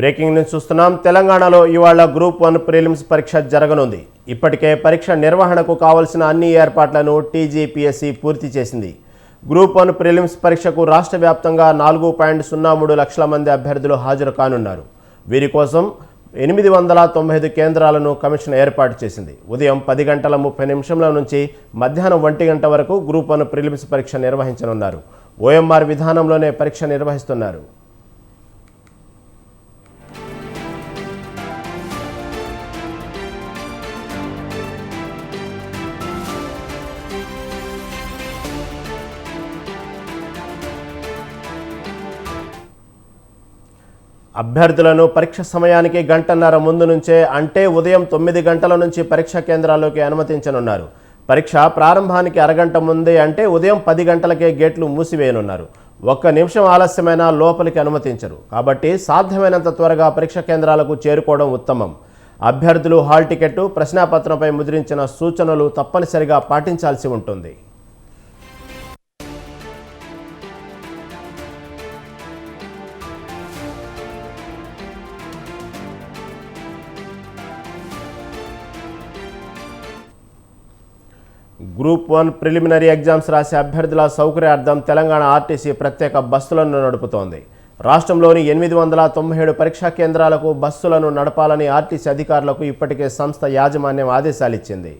Breaking news చూస్తున్నాం. తెలంగాణలో ఇవాళ గ్రూప్ వన్ ప్రిలిమ్స్ పరీక్ష జరగనుంది. ఇప్పటికే పరీక్ష నిర్వహణకు కావలసిన అన్ని ఏర్పాట్లను టీజీపీఎస్సీ పూర్తి చేసింది. గ్రూప్ వన్ ప్రిలిమ్స్ పరీక్షకు రాష్ట్ర వ్యాప్తంగా నాలుగు పాయింట్ సున్నా మూడు లక్షల మంది అభ్యర్థులు హాజరు కానున్నారు. వీరి కోసం ఎనిమిది వందల తొంభై ఐదు కేంద్రాలను కమిషన్ ఏర్పాటు చేసింది. ఉదయం పది గంటల ముప్పై నిమిషంల నుంచి మధ్యాహ్నం ఒంటి గంట వరకు గ్రూప్ వన్ ప్రిలిమ్స్ పరీక్ష నిర్వహించనున్నారు. ఓఎంఆర్ విధానంలోనే పరీక్ష నిర్వహిస్తున్నారు. అభ్యర్థులను పరీక్ష సమయానికి గంటన్నర ముందు నుంచే అంటే ఉదయం తొమ్మిది గంటల నుంచి పరీక్ష కేంద్రాల్లోకి అనుమతించనున్నారు. పరీక్ష ప్రారంభానికి అరగంట ముందే అంటే ఉదయం పది గంటలకే గేట్లు మూసివేయనున్నారు. ఒక్క నిమిషం ఆలస్యమైనా లోపలికి అనుమతించరు. కాబట్టి సాధ్యమైనంత త్వరగా పరీక్ష కేంద్రాలకు చేరుకోవడం ఉత్తమం. అభ్యర్థులు హాల్ టికెట్టు ప్రశ్నాపత్రంపై ముద్రించిన సూచనలు తప్పనిసరిగా పాటించాల్సి ఉంటుంది. గ్రూప్ వన్ ప్రిలిమినరీ ఎగ్జామ్స్ రాసే అభ్యర్థుల సౌకర్యార్థం తెలంగాణ ఆర్టీసీ ప్రత్యేక బస్సులను నడుపుతోంది. రాష్ట్రంలోని ఎనిమిది వందల తొంభై ఏడు పరీక్షా కేంద్రాలకు బస్సులను నడపాలని ఆర్టీసీ అధికారులకు ఇప్పటికే సంస్థ యాజమాన్యం ఆదేశాలిచ్చింది.